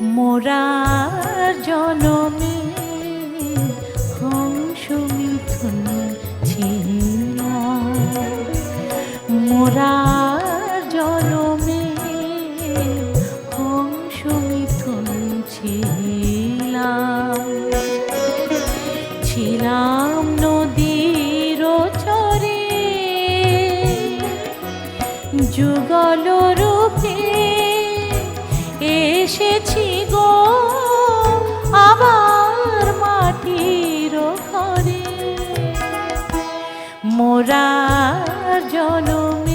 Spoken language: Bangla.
মোরার জনমে হংস মিথুন ছিলাম মোরার জনমে হংস মিথুন ছিলাম। ছিলাম নদীর চরে, যুগল রূপে এসেছি মোরার জনমে।